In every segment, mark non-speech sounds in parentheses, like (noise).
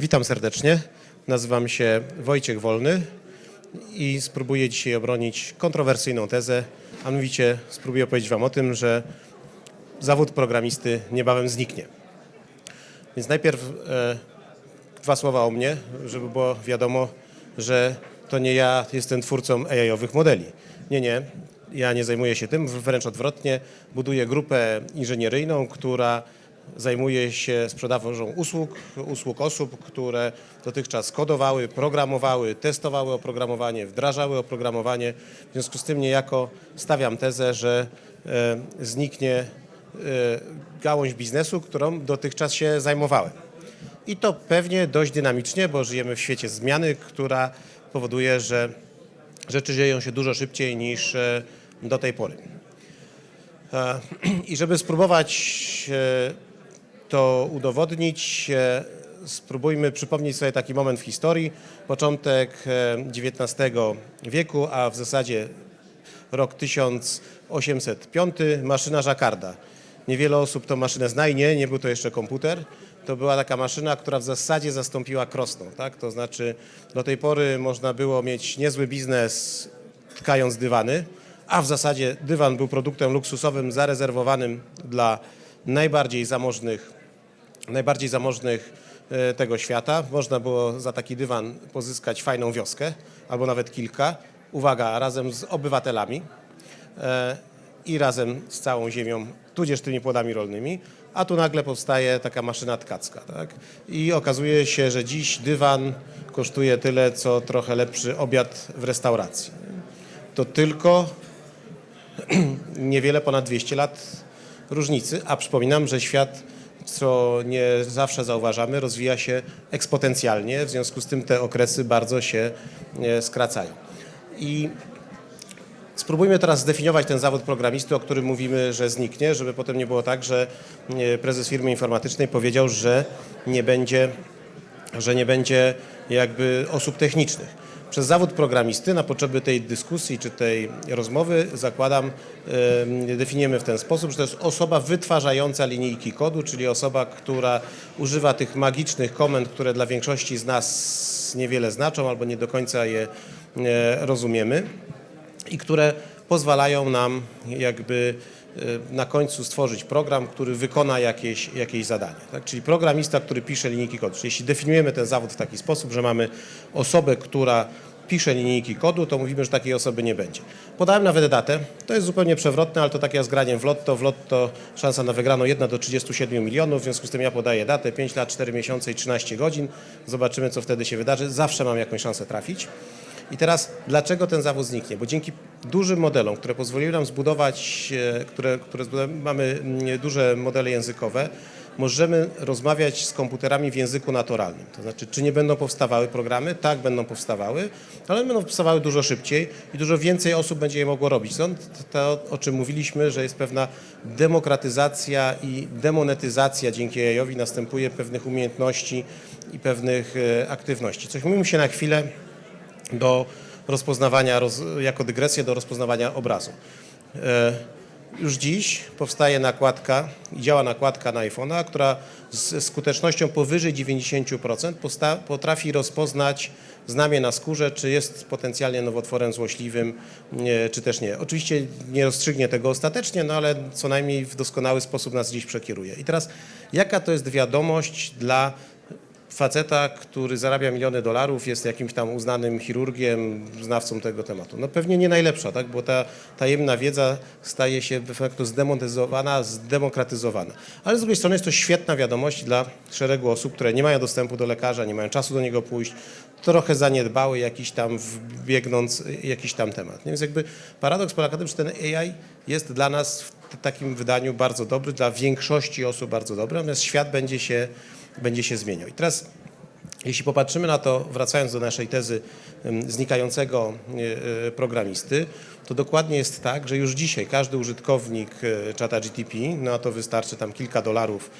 Witam serdecznie. Nazywam się Wojciech Wolny i spróbuję dzisiaj obronić kontrowersyjną tezę, a mianowicie spróbuję opowiedzieć Wam o tym, że zawód programisty niebawem zniknie. Więc najpierw e, dwa słowa o mnie, żeby było wiadomo, że to nie ja jestem twórcą AI-owych modeli. Nie, nie. Ja nie zajmuję się tym, wręcz odwrotnie. Buduję grupę inżynieryjną, która zajmuje się sprzedażą usług, usług osób, które dotychczas kodowały, programowały, testowały oprogramowanie, wdrażały oprogramowanie. W związku z tym niejako stawiam tezę, że e, zniknie e, gałąź biznesu, którą dotychczas się zajmowałem. I to pewnie dość dynamicznie, bo żyjemy w świecie zmiany, która powoduje, że rzeczy dzieją się dużo szybciej niż e, do tej pory. (clears throat) I żeby spróbować to udowodnić, e, spróbujmy przypomnieć sobie taki moment w historii, początek e, XIX wieku, a w zasadzie rok 1805, maszyna Jacquarda. Niewiele osób tą maszynę zna i nie, nie był to jeszcze komputer. To była taka maszyna, która w zasadzie zastąpiła krosną. Tak? To znaczy do tej pory można było mieć niezły biznes tkając dywany, a w zasadzie dywan był produktem luksusowym zarezerwowanym dla najbardziej zamożnych, najbardziej zamożnych e, tego świata. Można było za taki dywan pozyskać fajną wioskę albo nawet kilka. Uwaga, razem z obywatelami e, i razem z całą ziemią, tudzież tymi płodami rolnymi, a tu nagle powstaje taka maszyna tkacka. Tak? I okazuje się, że dziś dywan kosztuje tyle, co trochę lepszy obiad w restauracji. To tylko (clears throat) niewiele ponad 200 lat różnicy, a przypominam, że świat, co nie zawsze zauważamy, rozwija się eksponencjalnie, w związku z tym te okresy bardzo się e, skracają. I Spróbujmy teraz zdefiniować ten zawód programisty, o którym mówimy, że zniknie, żeby potem nie było tak, że e, prezes firmy informatycznej powiedział, że nie będzie, że nie będzie jakby osób technicznych. Przez zawód programisty na potrzeby tej dyskusji czy tej rozmowy zakładam, definiujemy w ten sposób, że to jest osoba wytwarzająca linijki kodu, czyli osoba, która używa tych magicznych komend, które dla większości z nas niewiele znaczą albo nie do końca je e, rozumiemy i które pozwalają nam jakby na końcu stworzyć program, który wykona jakieś, jakieś zadanie. Tak? Czyli programista, który pisze linijki kodu. Czyli jeśli definiujemy ten zawód w taki sposób, że mamy osobę, która pisze linijki kodu, to mówimy, że takiej osoby nie będzie. Podałem nawet datę. To jest zupełnie przewrotne, ale to takie jak z graniem w lotto. W lotto szansa na wygraną 1 do 37 milionów, w związku z tym ja podaję datę 5 lat, 4 miesiące i 13 godzin. Zobaczymy, co wtedy się wydarzy. Zawsze mam jakąś szansę trafić. I teraz dlaczego ten zawód zniknie? Bo dzięki dużym modelom, które pozwoliły nam zbudować, e, które, które mamy mm, duże modele językowe, możemy rozmawiać z komputerami w języku naturalnym. To znaczy, czy nie będą powstawały programy? Tak, będą powstawały, ale będą powstawały dużo szybciej i dużo więcej osób będzie je mogło robić. Stąd to, o czym mówiliśmy, że jest pewna demokratyzacja i demonetyzacja dzięki AI-owi następuje pewnych umiejętności i pewnych e, aktywności. Cofnijmy się na chwilę do rozpoznawania, roz, jako dygresję do rozpoznawania obrazu. E, już dziś powstaje nakładka działa nakładka na iPhone'a, która z skutecznością powyżej 90% posta, potrafi rozpoznać znamie na skórze, czy jest potencjalnie nowotworem złośliwym, czy też nie. Oczywiście nie rozstrzygnie tego ostatecznie, no ale co najmniej w doskonały sposób nas dziś przekieruje. I teraz, jaka to jest wiadomość dla faceta, który zarabia miliony dolarów, jest jakimś tam uznanym chirurgiem, znawcą tego tematu. No pewnie nie najlepsza, tak? bo ta tajemna wiedza staje się de facto zdemonetyzowana, zdemokratyzowana. Ale z drugiej strony jest to świetna wiadomość dla szeregu osób, które nie mają dostępu do lekarza, nie mają czasu do niego pójść, trochę zaniedbały jakiś tam, biegnąc jakiś tam temat. Więc jakby paradoks polega na tym, że ten AI jest dla nas w takim wydaniu bardzo dobry, dla większości osób bardzo dobry, natomiast świat będzie się będzie się zmieniał. I teraz, jeśli popatrzymy na to, wracając do naszej tezy znikającego e, e, programisty, to dokładnie jest tak, że już dzisiaj każdy użytkownik e, czata GTP, no to wystarczy tam kilka dolarów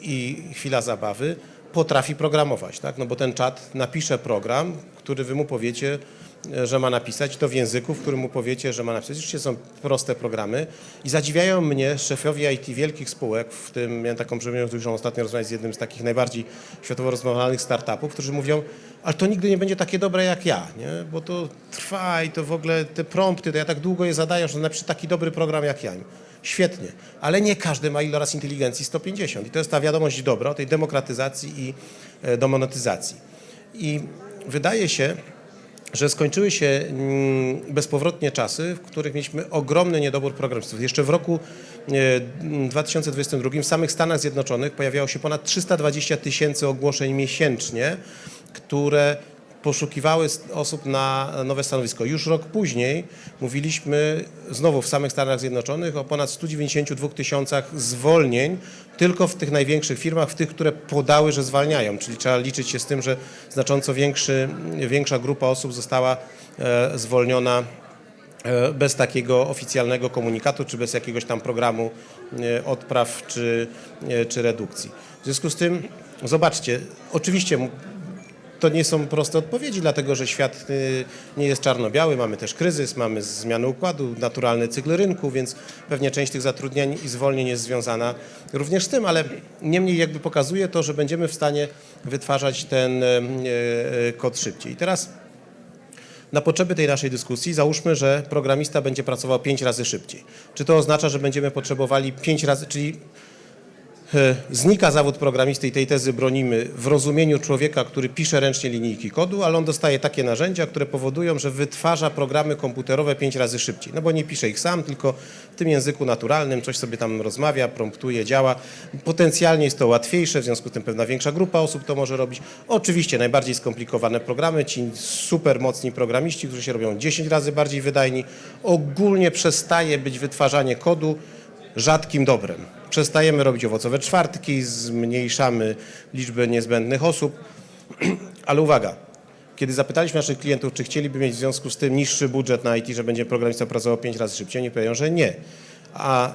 i chwila zabawy, potrafi programować, tak? No bo ten czat napisze program, który wy mu powiecie, że ma napisać, to w języku, w którym mu powiecie, że ma napisać. Oczywiście są proste programy i zadziwiają mnie szefowie IT wielkich spółek, w tym miałem taką przyjemność ostatnio rozmawiać z jednym z takich najbardziej światowo rozmawianych startupów, którzy mówią, ale to nigdy nie będzie takie dobre jak ja, nie? bo to trwa i to w ogóle te prompty, to ja tak długo je zadaję, że napiszę taki dobry program jak ja. Świetnie, ale nie każdy ma iloraz inteligencji 150 i to jest ta wiadomość dobra o tej demokratyzacji i e, demonetyzacji. I wydaje się, że skończyły się mm, bezpowrotnie czasy, w których mieliśmy ogromny niedobór programistów. Jeszcze w roku e, 2022 w samych Stanach Zjednoczonych pojawiało się ponad 320 tysięcy ogłoszeń miesięcznie, które poszukiwały osób na nowe stanowisko. Już rok później mówiliśmy znowu w samych Stanach Zjednoczonych o ponad 192 tysiącach zwolnień tylko w tych największych firmach, w tych, które podały, że zwalniają. Czyli trzeba liczyć się z tym, że znacząco większy, większa grupa osób została e, zwolniona e, bez takiego oficjalnego komunikatu, czy bez jakiegoś tam programu e, odpraw, czy, czy redukcji. W związku z tym, zobaczcie, oczywiście to nie są proste odpowiedzi, dlatego że świat y, nie jest czarno-biały, mamy też kryzys, mamy zmiany układu, naturalny cykl rynku, więc pewnie część tych zatrudnień i zwolnień jest związana również z tym, ale niemniej jakby pokazuje to, że będziemy w stanie wytwarzać ten e, e, kod szybciej. I teraz na potrzeby tej naszej dyskusji załóżmy, że programista będzie pracował 5 razy szybciej. Czy to oznacza, że będziemy potrzebowali 5 razy, czyli znika zawód programisty i tej tezy bronimy w rozumieniu człowieka, który pisze ręcznie linijki kodu, ale on dostaje takie narzędzia, które powodują, że wytwarza programy komputerowe 5 razy szybciej. No bo nie pisze ich sam, tylko w tym języku naturalnym, coś sobie tam rozmawia, promptuje, działa. Potencjalnie jest to łatwiejsze, w związku z tym pewna większa grupa osób to może robić. Oczywiście najbardziej skomplikowane programy, ci super mocni programiści, którzy się robią 10 razy bardziej wydajni, ogólnie przestaje być wytwarzanie kodu rzadkim dobrem. Przestajemy robić owocowe czwartki, zmniejszamy liczbę niezbędnych osób, (clears throat) ale uwaga, kiedy zapytaliśmy naszych klientów, czy chcieliby mieć w związku z tym niższy budżet na IT, że będzie programista pracował 5 razy szybciej, oni powiedzą, że nie. A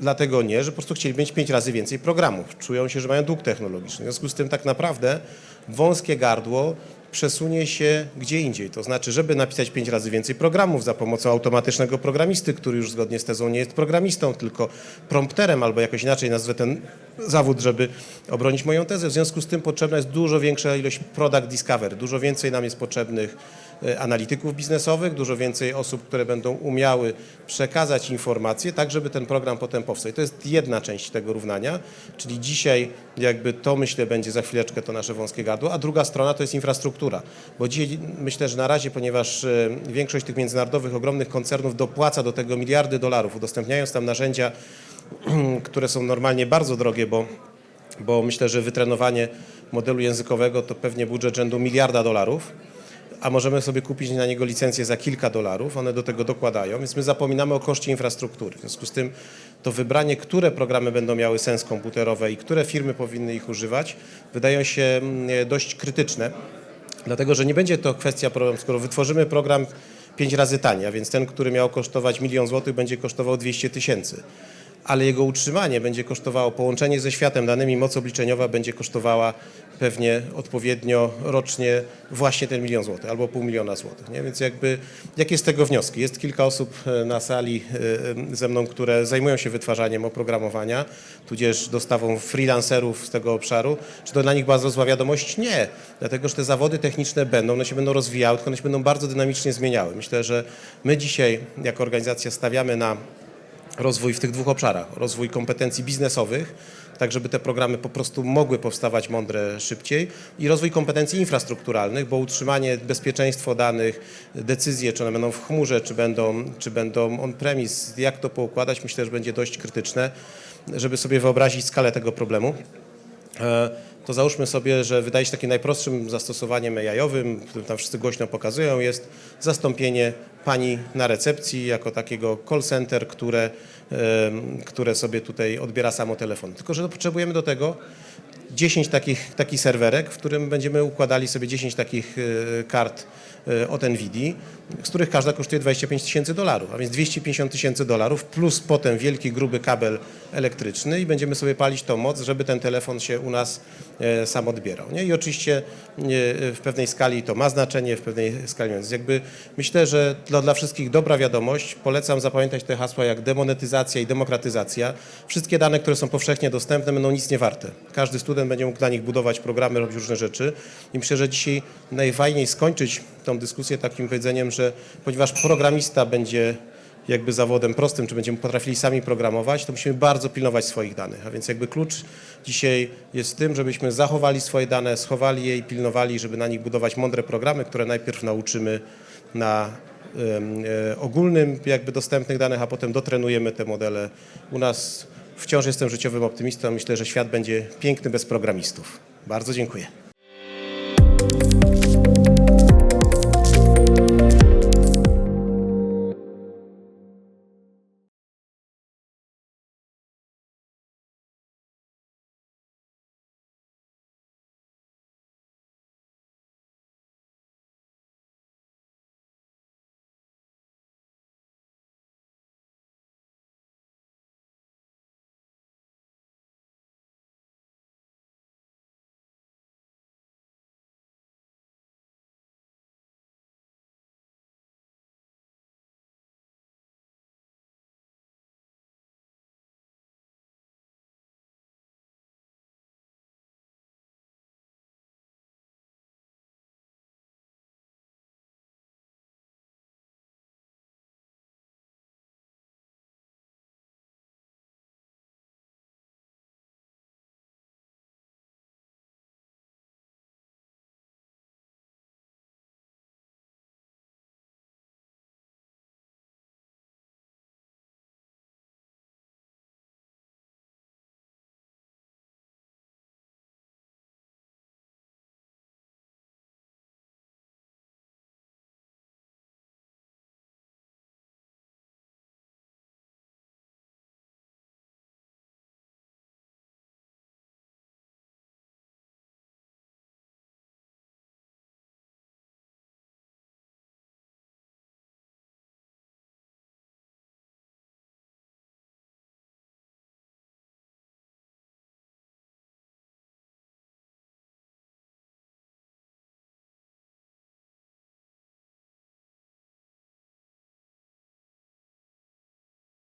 dlatego nie, że po prostu chcieli mieć 5 razy więcej programów. Czują się, że mają dług technologiczny. W związku z tym tak naprawdę wąskie gardło przesunie się gdzie indziej. To znaczy, żeby napisać 5 razy więcej programów za pomocą automatycznego programisty, który już zgodnie z tezą nie jest programistą, tylko prompterem, albo jakoś inaczej nazwę ten zawód, żeby obronić moją tezę. W związku z tym potrzebna jest dużo większa ilość product discovery. Dużo więcej nam jest potrzebnych analityków biznesowych, dużo więcej osób, które będą umiały przekazać informacje, tak żeby ten program potem powstał. I to jest jedna część tego równania, czyli dzisiaj jakby to myślę będzie za chwileczkę to nasze wąskie gardło, a druga strona to jest infrastruktura, bo dzisiaj myślę, że na razie, ponieważ e, większość tych międzynarodowych ogromnych koncernów dopłaca do tego miliardy dolarów, udostępniając tam narzędzia, (clears throat) które są normalnie bardzo drogie, bo bo myślę, że wytrenowanie modelu językowego to pewnie budżet rzędu miliarda dolarów, a możemy sobie kupić na niego licencję za kilka dolarów, one do tego dokładają, więc my zapominamy o koszcie infrastruktury. W związku z tym to wybranie, które programy będą miały sens komputerowy i które firmy powinny ich używać, wydają się mm, dość krytyczne, dlatego że nie będzie to kwestia problemu, skoro wytworzymy program pięć razy taniej, a więc ten, który miał kosztować milion złotych, będzie kosztował 200 tysięcy ale jego utrzymanie będzie kosztowało, połączenie ze światem danymi, moc obliczeniowa będzie kosztowała pewnie odpowiednio rocznie właśnie ten milion złotych albo pół miliona złotych. Nie? Więc jakby, jakie z tego wnioski? Jest kilka osób e, na sali e, ze mną, które zajmują się wytwarzaniem oprogramowania, tudzież dostawą freelancerów z tego obszaru. Czy to dla nich bardzo zła wiadomość? Nie, dlatego że te zawody techniczne będą, one się będą rozwijały, tylko one się będą bardzo dynamicznie zmieniały. Myślę, że my dzisiaj jako organizacja stawiamy na rozwój w tych dwóch obszarach. Rozwój kompetencji biznesowych, tak żeby te programy po prostu mogły powstawać mądre szybciej i rozwój kompetencji infrastrukturalnych, bo utrzymanie, bezpieczeństwo danych, decyzje, czy one będą w chmurze, czy będą, czy będą on-premise, jak to poukładać, myślę, że będzie dość krytyczne, żeby sobie wyobrazić skalę tego problemu. To załóżmy sobie, że wydaje się takim najprostszym zastosowaniem AI-owym, którym tam wszyscy głośno pokazują, jest zastąpienie pani na recepcji jako takiego call center, które, które sobie tutaj odbiera samo telefon. Tylko, że potrzebujemy do tego 10 takich, takich serwerek, w którym będziemy układali sobie 10 takich e, kart e, od NVIDII, z których każda kosztuje 25 tysięcy dolarów, a więc 250 tysięcy dolarów plus potem wielki, gruby kabel elektryczny i będziemy sobie palić tą moc, żeby ten telefon się u nas sam odbierał. Nie? I oczywiście e, w pewnej skali to ma znaczenie, w pewnej skali. Więc jakby myślę, że dla, dla wszystkich dobra wiadomość. Polecam zapamiętać te hasła jak demonetyzacja i demokratyzacja. Wszystkie dane, które są powszechnie dostępne będą nic nie warte. Każdy student będzie mógł dla nich budować programy, robić różne rzeczy. I myślę, że dzisiaj najfajniej skończyć tą dyskusję takim powiedzeniem, że ponieważ programista będzie jakby zawodem prostym, czy będziemy potrafili sami programować, to musimy bardzo pilnować swoich danych. A więc jakby klucz dzisiaj jest w tym, żebyśmy zachowali swoje dane, schowali je i pilnowali, żeby na nich budować mądre programy, które najpierw nauczymy na e, ogólnym jakby dostępnych danych, a potem dotrenujemy te modele. U nas wciąż jestem życiowym optymistą. Myślę, że świat będzie piękny bez programistów. Bardzo dziękuję.